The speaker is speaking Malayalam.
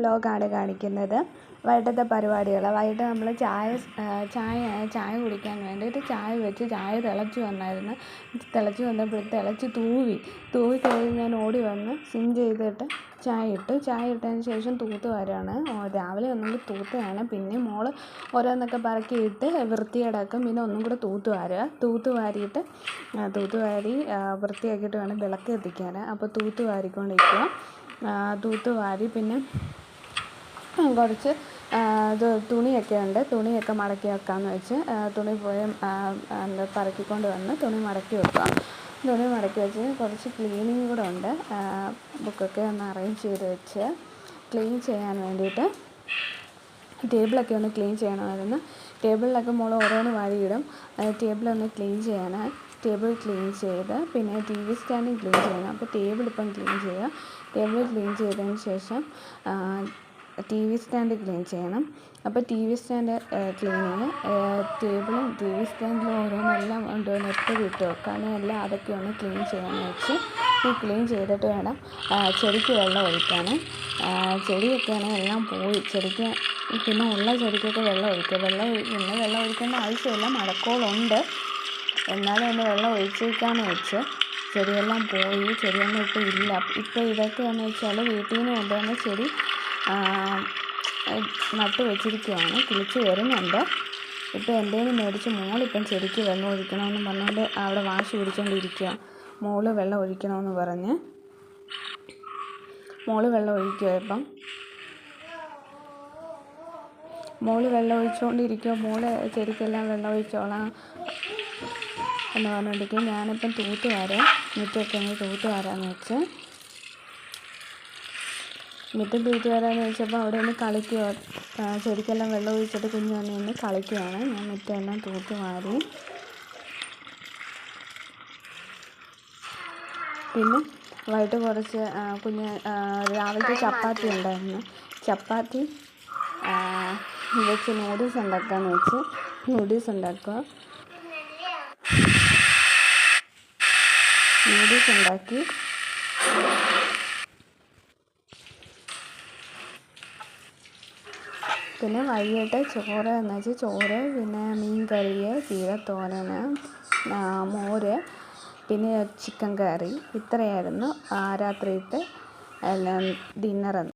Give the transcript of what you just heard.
വ്ലോഗാണ് കാണിക്കുന്നത്. വൈകിട്ടത്തെ പരിപാടികൾ വൈകിട്ട് നമ്മൾ ചായ ചായ ചായ കുടിക്കാൻ വേണ്ടിയിട്ട് ചായ വെച്ച് ചായ തിളച്ച് വന്നായിരുന്നു. തിളച്ച് വന്നപ്പോൾ തിളച്ച് തൂവി. തൂവി കഴിഞ്ഞ് ഞാൻ ഓടി വന്ന് സിം ചെയ്തിട്ട് ചായ ഇട്ടു. ചായ ഇട്ടതിന് ശേഷം തൂത്ത് വരാണ്. രാവിലെ ഒന്നെങ്കിൽ തൂത്തതാണ് പിന്നെ മോൾ ഓരോന്നൊക്കെ പറക്കിയിട്ട് വൃത്തികേടാക്കും. പിന്നെ ഒന്നും കൂടെ തൂത്ത് വാരുക. തൂത്ത് വാരിയിട്ട് തൂത്ത് വാരി വൃത്തിയാക്കിയിട്ട് വേണം വിളക്ക് കത്തിക്കാൻ അപ്പോൾ തൂത്ത് വാരിക്കൊണ്ടിരിക്കുക തൂത്ത് വാരി പിന്നെ കുറച്ച് ഇത് തുണിയൊക്കെ ഉണ്ട്. തുണിയൊക്കെ മടക്കി വെക്കാമെന്ന് വെച്ച് തുണി പോയി എന്താ പറക്കിക്കൊണ്ട് വന്ന് തുണി മടക്കി വെക്കാം. തുണി മടക്കി വെച്ച് കുറച്ച് ക്ലീനിങ് കൂടെ ഉണ്ട്. ബുക്കൊക്കെ ഒന്ന് അറേഞ്ച് ചെയ്ത് വെച്ച് ക്ലീൻ ചെയ്യാൻ വേണ്ടിയിട്ട് ടേബിളൊക്കെ ഒന്ന് ക്ലീൻ ചെയ്യണമായിരുന്നു. ടേബിളിലൊക്കെ മോൾ ഓരോന്ന് വാരിയിടും. ടേബിളൊന്ന് ക്ലീൻ ചെയ്യാനായി ടേബിൾ ക്ലീൻ ചെയ്ത് പിന്നെ ടി വി സ്റ്റാൻഡും ക്ലീൻ ചെയ്യണം. അപ്പോൾ ടേബിൾ ഇപ്പം ക്ലീൻ ചെയ്യുക ടേബിൾ ക്ലീൻ ചെയ്തതിന് ശേഷം ടി വി സ്റ്റാൻഡ് ക്ലീൻ ചെയ്യണം. അപ്പോൾ ടി വി സ്റ്റാൻഡ് ക്ലീൻ ചെയ്യണം. ടേബിളും ടി വി സ്റ്റാൻഡിലും ഓരോന്നെല്ലാം കൊണ്ടുവന്ന് ഇട്ട് വെക്കാനും എല്ലാം അതൊക്കെ ഒന്ന് ക്ലീൻ ചെയ്യാമെന്ന് വെച്ച് ഈ ക്ലീൻ ചെയ്തിട്ട് വേണം ചെടിക്ക് വെള്ളം ഒഴിക്കാൻ ചെടിയൊക്കെ ആണെങ്കിൽ എല്ലാം പോയി. ചെടിക്ക് പിന്നെ ഉള്ള ചെടിക്കൊക്കെ വെള്ളം ഒഴിക്കുക. വെള്ളം പിന്നെ വെള്ളം ഒഴിക്കേണ്ട ആവശ്യമില്ല. മഴക്കോളുണ്ട്. എന്നാലും ഒന്ന് വെള്ളം ഒഴിച്ചേക്കാന്ന് വെച്ച് ചെടിയെല്ലാം പോയി. ചെടിയൊന്നും ഇപ്പോൾ ഇല്ല. ഇപ്പോൾ ഇതൊക്കെയാണെന്ന് വെച്ചാൽ വീട്ടിൽ നിന്ന് കൊണ്ടുവന്ന ചെടി നട്ട് വെച്ചിരിക്കുകയാണ് കിളിച്ച് വരുന്നുണ്ട്. ഇപ്പോൾ നിന്ന് മേടിച്ച് മോളിപ്പം ചെടിക്ക് വെള്ളം ഒഴിക്കണമെന്ന് പറഞ്ഞുകൊണ്ട് അവിടെ വാശി പിടിച്ചുകൊണ്ടിരിക്കുക മോൾ വെള്ളം ഒഴിക്കണമെന്ന് പറഞ്ഞ്. മോൾ വെള്ളം ഒഴിക്കുക ഇപ്പം. മോൾ വെള്ളം ഒഴിച്ചുകൊണ്ടിരിക്കുക മോൾ ചെടിക്കെല്ലാം വെള്ളം ഒഴിച്ചോളാം എന്ന് പറഞ്ഞുകൊണ്ടിരിക്കും ഞാനിപ്പം തൂത്ത് വരാം മുറ്റമൊക്കെ ഒന്ന് തൂത്ത് വരാമെന്ന് വെച്ച്. മുറ്റം വീട്ടിൽ വരാമെന്ന് വെച്ചപ്പോൾ അവിടെ നിന്ന് കളിക്കുക ചെടിക്കെല്ലാം വെള്ളം ഒഴിച്ചിട്ട് കുഞ്ഞു വന്ന് നിന്ന് കളിക്കുകയാണ് ഞാൻ മുറ്റമെല്ലാം തൂത്ത് മാറി പിന്നെ വൈകിട്ട് കുറച്ച് കുഞ്ഞ് രാവിലത്തെ ചപ്പാത്തി ഉണ്ടായിരുന്നു. ചപ്പാത്തി വെച്ച് നൂഡിൽസ് ഉണ്ടാക്കാമെന്ന് വെച്ച് നൂഡിൽസ് ഉണ്ടാക്കുക. നൂഡിൽസ് ഉണ്ടാക്കി. പിന്നെ വൈകിട്ട് ചോറ് എന്ന് വെച്ചാൽ ചോറ് പിന്നെ മീൻ കറി മോര് പിന്നെ ചിക്കൻ കറി. ഇത്രയായിരുന്നു. രാത്രിയിലത്തെ എല്ലാം ഡിന്നർ